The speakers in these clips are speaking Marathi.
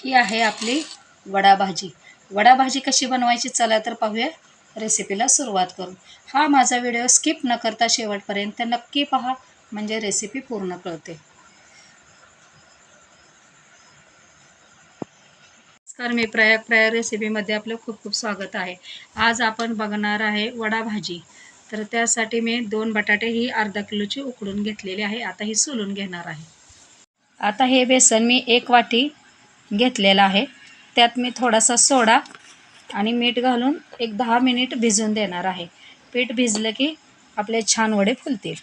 ही आहे आपली वडाभाजी. वडाभाजी कशी बनवायची चला तर पाहूया रेसिपीला सुरुवात करू. हा माझा व्हिडिओ स्किप न करता शेवटपर्यंत नक्की पहा म्हणजे रेसिपी पूर्ण कळते. नमस्कार मी प्रयाग. प्रयाग रेसिपीमध्ये आपलं खूप खूप स्वागत आहे. आज आपण बघणार आहे वडाभाजी. तर त्यासाठी मी दोन बटाटे ही अर्धा किलोची उकडून घेतलेली आहे. आता ही सोलून घेणार आहे. आता हे बेसन मी एक वाटी घेतलेलं आहे. त्यात मी थोडासा सोडा आणि मीठ घालून एक दहा मिनिट भिजून देणार आहे. पीठ भिजलं की आपले छान वडे फुलतील.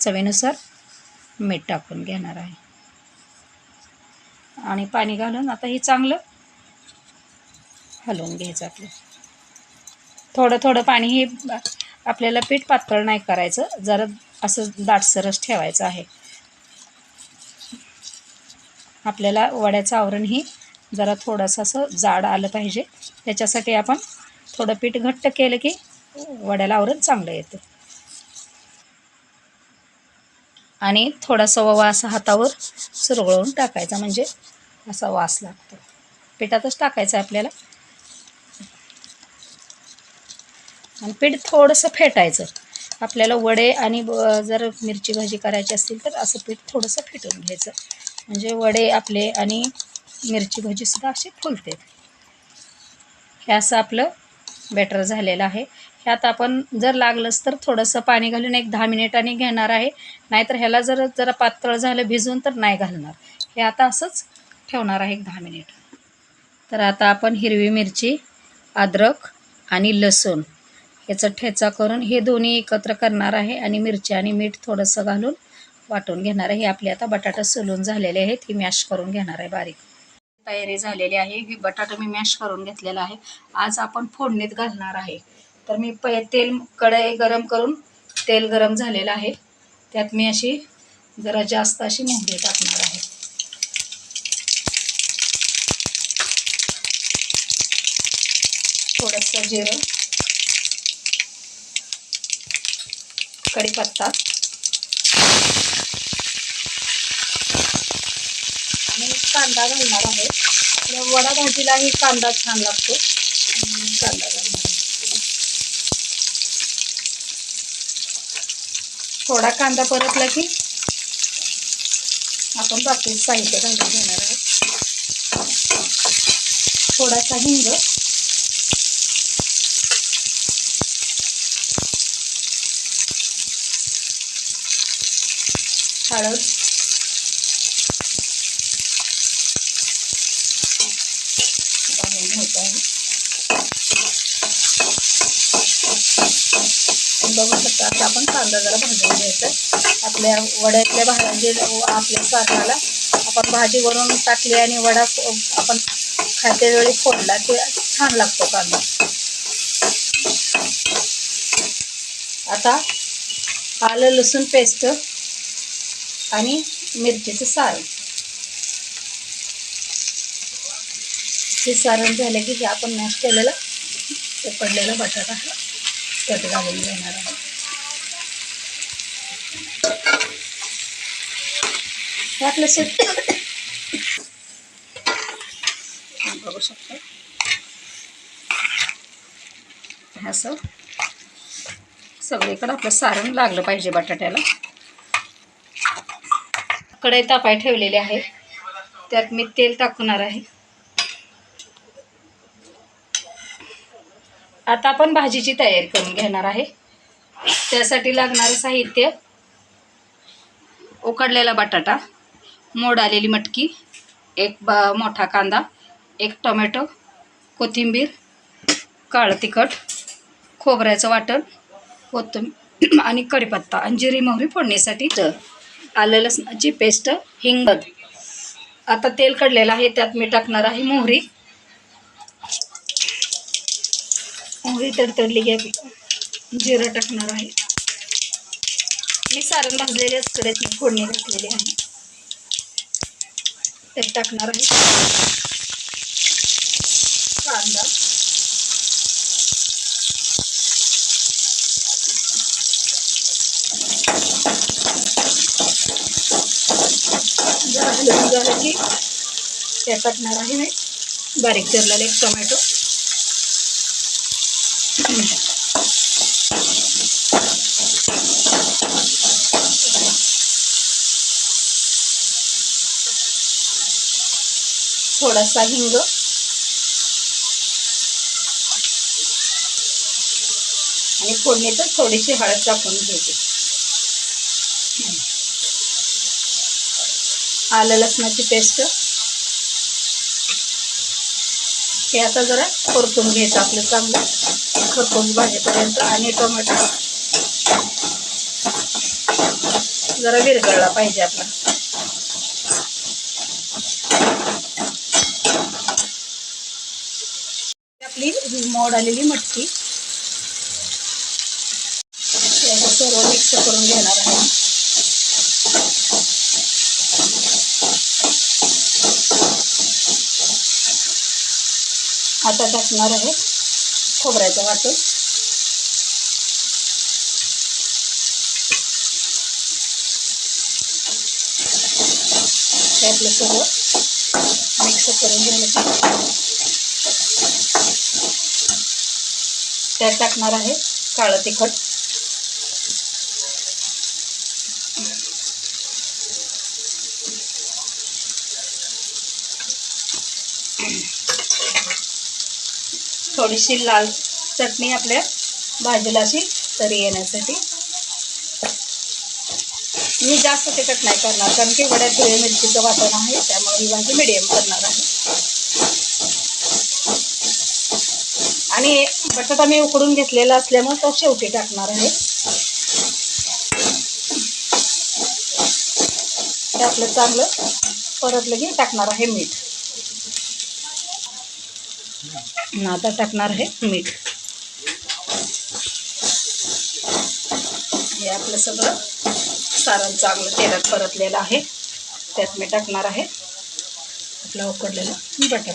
चवीनुसार मीठ टाकून घेणार आहे. आणि पाणी घालून आता हे चांगलं हलवून घ्यायचं आपलं. थोडं थोडं पाणी हे आपल्याला पीठ पातळ नाही करायचं. जरा असं दाटसरच ठेवायचं आहे. आपल्याला वड्याचं आवरणही जरा थोडंसं असं जाड आलं पाहिजे. त्याच्यासाठी आपण थोडं पीठ घट्ट केलं की वड्याला आवरण चांगलं येतं. आणि थोडासा ओवा असा हातावर सुरगळून टाकायचा म्हणजे असा वास लागतो. पिठातच टाकायचं आहे आपल्याला. आणि पीठ थोडंसं फेटायचं. आपल्याला वडे आणि ब- जर मिरची भाजी करायची असतील तर असं पीठ थोडंसं फेटून घ्यायचं. म्हणजे वडे आपले आणि मिरची भजीसुद्धा असे फुलते हे असं आपलं बॅटर झालेलं आहे. ह्यात आपण जर लागलंच तर थोडंसं पाणी घालून एक दहा मिनिटांनी घेणार आहे. नाहीतर ह्याला जर जरा पातळ झालं भिजून तर नाही घालणार. हे आता असंच ठेवणार आहे एक दहा मिनिट तर आता आपण हिरवी मिरची अद्रक आणि लसूण याचा ठेचा करून हे दोन्ही एकत्र करणार आहे आणि मिरची आणि मीठ थोडंसं घालून वाटून घेणार आहे. हे आपले आता बटाटा सोलून झालेले आहेत. ही मॅश करून घेणार आहे बारीक. तयारी झालेली आहे. ही बटाटा मी मॅश करून घेतलेला आहे. आज आपण फोडणीत घालणार आहे. तर मी पै तेल कढई गरम करून तेल गरम झालेलं आहे. त्यात मी अशी जरा जास्त अशी मेहंदी टाकणार आहे. थोडंसं जिरं. कढीपत्ता आणि कांदा घालणार आहे. वडा भाजीलाही कांदा छान लागतो. कांदा घालणार थोडा कांदा परतला की आपण बाकी साहित्य घालून घेणार आहोत. थोडासा हिंग हळद घालून घ्यायचं आहे. बघू शकता आता आपण कांदा जरा भाजून घ्यायचा आपल्या वड्यातल्या भाजी म्हणजे आपल्या सारणाला आपण भाजी वरून टाकली आणि वडा आपण खात्या वेळी फोडला की छान लागतो कांदा. आता आलं लसूण पेस्ट आणि मिरचीचं सारण हे सारण झालं की हे आपण मॅश केलेलं ते पडलेला बटाटा हा त्यात घालून घेणार आहे आपलं सेट बघू शकतो. असं सगळीकडं आपलं सारण लागलं पाहिजे बटाट्याला. कढई तापाय ठेवलेली आहे. त्यात मी तेल टाकणार आहे. आता आपण भाजीची तयारी करून घेणार आहे. त्यासाठी लागणारं साहित्य उकडलेला बटाटा मोड आलेली मटकी एक ब मोठा कांदा एक टोमॅटो कोथिंबीर काळं तिखट खोबऱ्याचं वाटण कोथिंबीर आणि कढीपत्ता अंजिरी मोहरी फोडणीसाठी आलं लसणाची पेस्ट हिंगद. आता तेल कडलेलं आहे त्यात मी टाकणार आहे मोहरी. मोहरी तडतडली घ्यावी जिरं टाकणार आहे. मी सारण भाजलेले कडेच मी फोडणी घातलेली आहे. त्यात टाकणार आहे. कांदा. झालं की त्यात टाकणार आहे मी बारीक चिरलेला एक टोमॅटो. थोडासा हिंग. आणि फोडणीत थोडीशी हळद टाकून घ्यायची. आलं लसणाची पेस्ट. हे आता जरा परतून घ्यायचं आपलं चांगलं. खरपूस भाजीपर्यंत आणि टोमॅटो. जरा विरघळला पाहिजे आपला. आपली मोड आलेली मटकी. सर्व मिक्स करून घेणार आहे. आता टाकणार आहे. खोबऱ्याचं वाटण. हे आपलं सगळं मिक्स करून घ्यायला त्यात टाकणार आहे काळं तिखट. थोडीशी लाल चटणी आपल्या भाजीला अशी तरी येण्यासाठी. मी जास्त तिखट नाही करणार कारण की वड्यात हिरव्या मिरचीचं वाटण आहे त्यामुळे मी भाजी मिडियम करणार आहे. आणि बटाटा मी उकडून घेतलेला असल्यामुळे तो शेवटी टाकणार आहे. ते आपलं चांगलं परतलं की टाकणार आहे मीठ. आता टाकणार आहे मीठ. हे आपलं सगळं सारण चांगलं तेलात परतलेलं आहे. त्यात मी टाकणार आहे आपला उकडलेला बटाटा.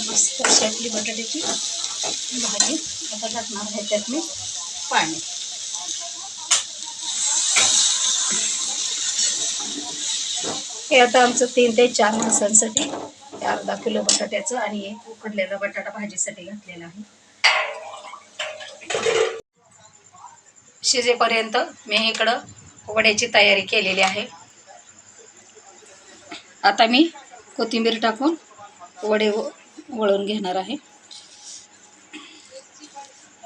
मस्त अशी आपली बटाट्याची भाजी आता टाकणार आहे त्यात मी पाणी. हे आता आमचं तीन ते चार माणसांसाठी अर्धा किलो बटाट्याचं आणि एक उकडलेला बटाटा भाजीसाठी घातलेला आहे. शिजेपर्यंत मी इकडं वड्याची तयारी केलेली आहे. आता मी कोथिंबीर टाकून वडे व- वळून घेणार आहे.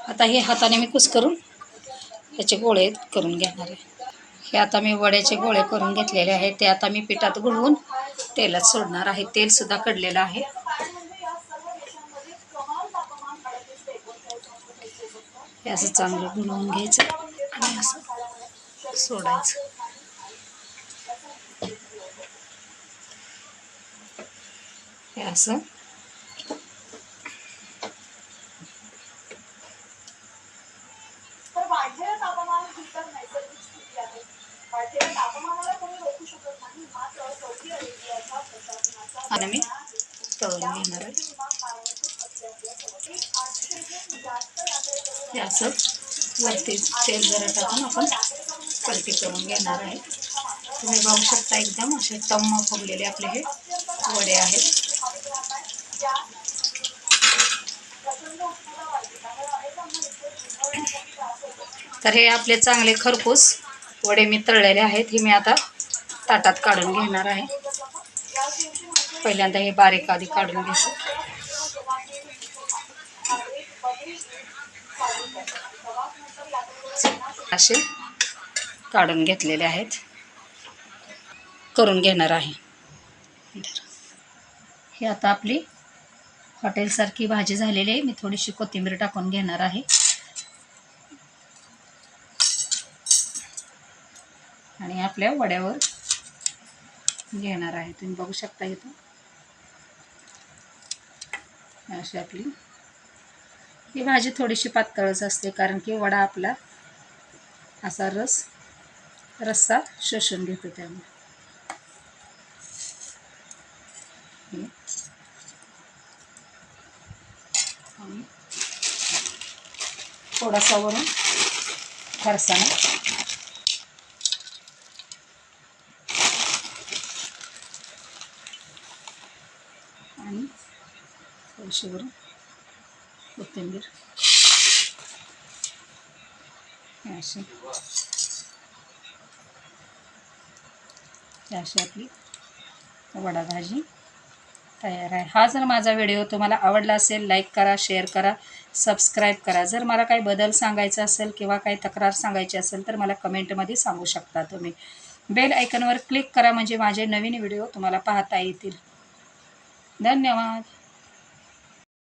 आता हे हाताने मी कुस करून ह्याचे गोळे करून घेणार आहे. हे आता मी वड्याचे गोळे करून घेतलेले आहेत ते आता मी पिठात गुळवून तेलात सोडणार आहे. तेल सुद्धा कडलेलं आहे. हे असं चांगलं गुळवून घ्यायचं आणि असं सोडायचं. हे असं तर वाढलेलं तापमान ही तर नैसर्गिक स्थिती आहे वाढलेल्या तापमानाला कोणी रोखू शकत नाही मात्र सौदी अरेबियाच्या प्रशासनाचा आणि मी तळून घेणार आहे विमा कारणीभूत असल्याचे एक आठशेहून जास्त यात्रेकरू हे असं वरती तेल जरा टाकून आपण पलटी करून घेणार आहे. तुम्ही बघू शकता एकदम असे टम्म फुगलेले आपले हे वडे आहेत. तर हे आपले चांगले खरपूस वडे मी तळलेले आहेत. हे मी आता ताटात काढून घेणार आहे. पहिल्यांदा हे बारीक आधी काढून घेतो. असे काढून घेतलेले आहेत. करून घेणार आहे. हे आता आपली हॉटेलसारखी भाजी झालेली आहे. मी थोडीशी कोथिंबीर टाकून घेणार आहे. आणि आपल्या वड्यावर घेणार आहे. तुम्ही बघू शकता इथं. अशी आपली ही भाजी थोडीशी पातळच असते कारण की वडा आपला असा रस रस्सा शोषून घेतो त्यामुळे थोडासा वरून फरसाने. आणि थोडीशी वरून कोथिंबीर. अशी. ही अशी आपली वडा भाजी तयार आहे. हा जर माझा व्हिडिओ तुम्हाला आवडला असेल लाईक करा शेअर करा सबस्क्राईब करा. जर मला काही बदल सांगायचा असेल किंवा काही तक्रार सांगायची असेल तर मला कमेंटमध्ये सांगू शकता तुम्ही. बेल आयकनवर क्लिक करा म्हणजे माझे नवीन व्हिडिओ तुम्हाला पाहता येतील. धन्यवाद.